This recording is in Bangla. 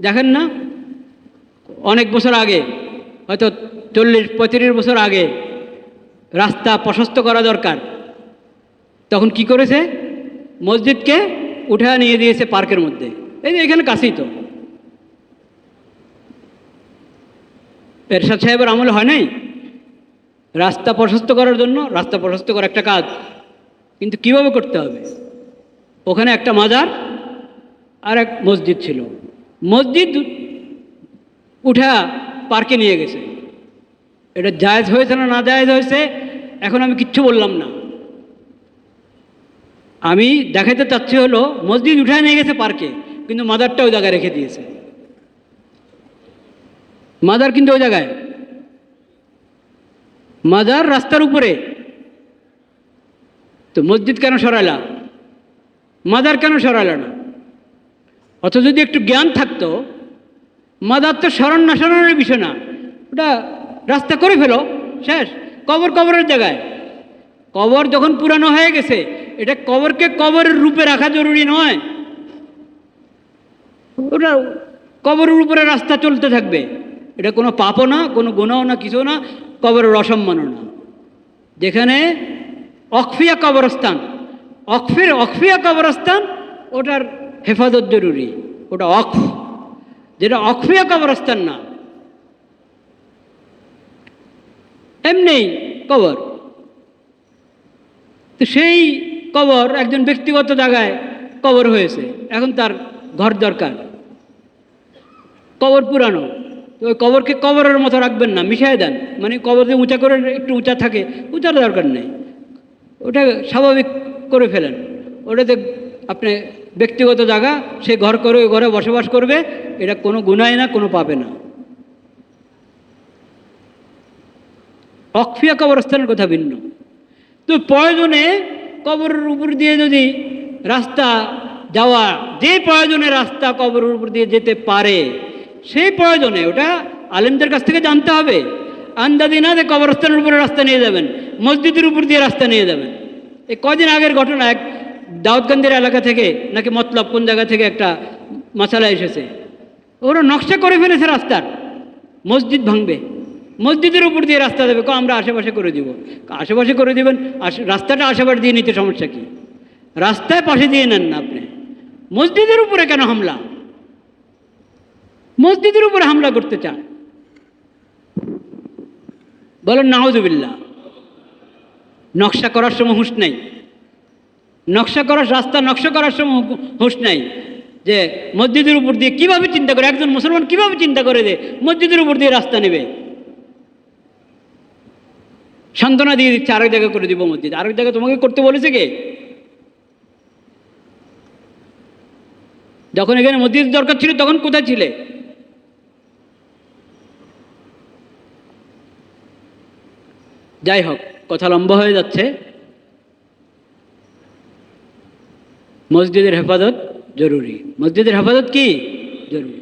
দেখেন না? অনেক বছর আগে, হয়তো চল্লিশ, পঁয়ত্রিশ বছর আগে রাস্তা প্রশস্ত করা দরকার। তখন কি করেছে? মসজিদকে উঠে নিয়ে দিয়েছে পার্কের মধ্যে। এই যে এখানে কাছেই তো। এরশাদ সাহেবের আমলে হয় নাই? রাস্তা প্রশস্ত করার জন্য, রাস্তা প্রশস্ত করা একটা কাজ। কিন্তু কীভাবে করতে হবে? ওখানে একটা মাজার আর এক মসজিদ ছিল। মসজিদ উঠা পার্কে নিয়ে গেছে। এটা জায়েজ হয়েছে না না জায়েজ হয়েছে, এখন আমি কিচ্ছু বললাম না। আমি দেখাতে চাচ্ছি হলো, মসজিদ উঠায় নিয়ে গেছে পার্কে, কিন্তু মাদারটা ওই জায়গায় রেখে দিয়েছে। মাদার কিন্তু ওই জায়গায়। মাদার রাস্তার উপরে। তো মসজিদ কেন সরালা মাদার কেন সরালো না? অত যদি একটু জ্ঞান থাকতো, মাদার তো স্মরণ না স্মরণের বিষয় না। ওটা রাস্তা করে ফেলো, শেষ। কবর কবরের জায়গায়। কবর যখন পুরানো হয়ে গেছে, এটা কবরকে কবরের রূপে রাখা জরুরি নয়। ওটা কবরের উপরে রাস্তা চলতে থাকবে। এটা কোনো পাপও না, কোনো গুণাও না কিছু না, কবরের অসম্মানও না। যেখানে অক্ষিয়া কবরস্থান অক্ষের অক্ষিয়া কবরস্থান, ওটার হেফাজত জরুরি, ওটা অক্ষ যেটা অক্ষিয়া কবরস্থান না। এমনি কবর। তো সেই কবর একজন ব্যক্তিগত জায়গায় কবর হয়েছে। এখন তার ঘর দরকার। কবর পুরানো। তো ওই কবরকে কবরের মতো রাখবেন না, মিশাই দেন। মানে কবর যে উঁচা করে, একটু উঁচা থাকে, উঁচার দরকার নেই। ওটা স্বাভাবিক করে ফেলেন। ওটাতে আপনি ব্যক্তিগত জায়গা, সে ঘর করে ওই ঘরে বসবাস করবে, এটা কোনো গুণায় না, কোনো পাবে না। অক্ষিয়া কবরস্থানের কথা ভিন্ন। তো প্রয়োজনে কবরের উপর দিয়ে যদি রাস্তা যাওয়া, যে প্রয়োজনে রাস্তা কবরের উপর দিয়ে যেতে পারে, সেই প্রয়োজনে ওটা আলেমদের কাছ থেকে জানতে হবে। আন্দাদি না যে কবরস্থানের উপরে রাস্তা নিয়ে যাবেন, মসজিদের উপর দিয়ে রাস্তা নিয়ে যাবেন। এই কদিন আগের ঘটনা, এক দাউদকান্দির এলাকা থেকে নাকি মতলব কোন জায়গা থেকে একটা মশালা এসেছে? ওরা নকশা করে ফেলেছে রাস্তার। মসজিদ ভাঙবে। মসজিদের উপর দিয়ে রাস্তা দেবে। কো আমরা আশেপাশে করে দিব। আশেপাশে করে দিবেন রাস্তাটা আশেপাশে দিয়ে নিতে সমস্যা কি? রাস্তায় পাশে দিয়ে নেন না আপনি। মসজিদের উপরে কেন হামলা? মসজিদের উপরে হামলা করতে চান। বলেন নাহজুবিল্লা নকশা করার সময় হুঁশ নেই। নকশা করার রাস্তা, নকশা করার সময় হুঁশ নেই। যে মসজিদের উপর দিয়ে কীভাবে চিন্তা করে? একজন মুসলমান কীভাবে চিন্তা করে যে মসজিদের উপর দিয়ে রাস্তা নেবে? সান্ত্বনা দিয়ে দিচ্ছে, আরেক জায়গায় করে দিব মসজিদ। আরেক জায়গায় তোমাকে করতে বলেছে কে? যখন এখানে মসজিদ দরকার ছিল, তখন কোথায় ছিলে? যাই হোক, কথা লম্বা হয়ে যাচ্ছে। মসজিদের হেফাজত জরুরি মসজিদের হেফাজত কি জরুরি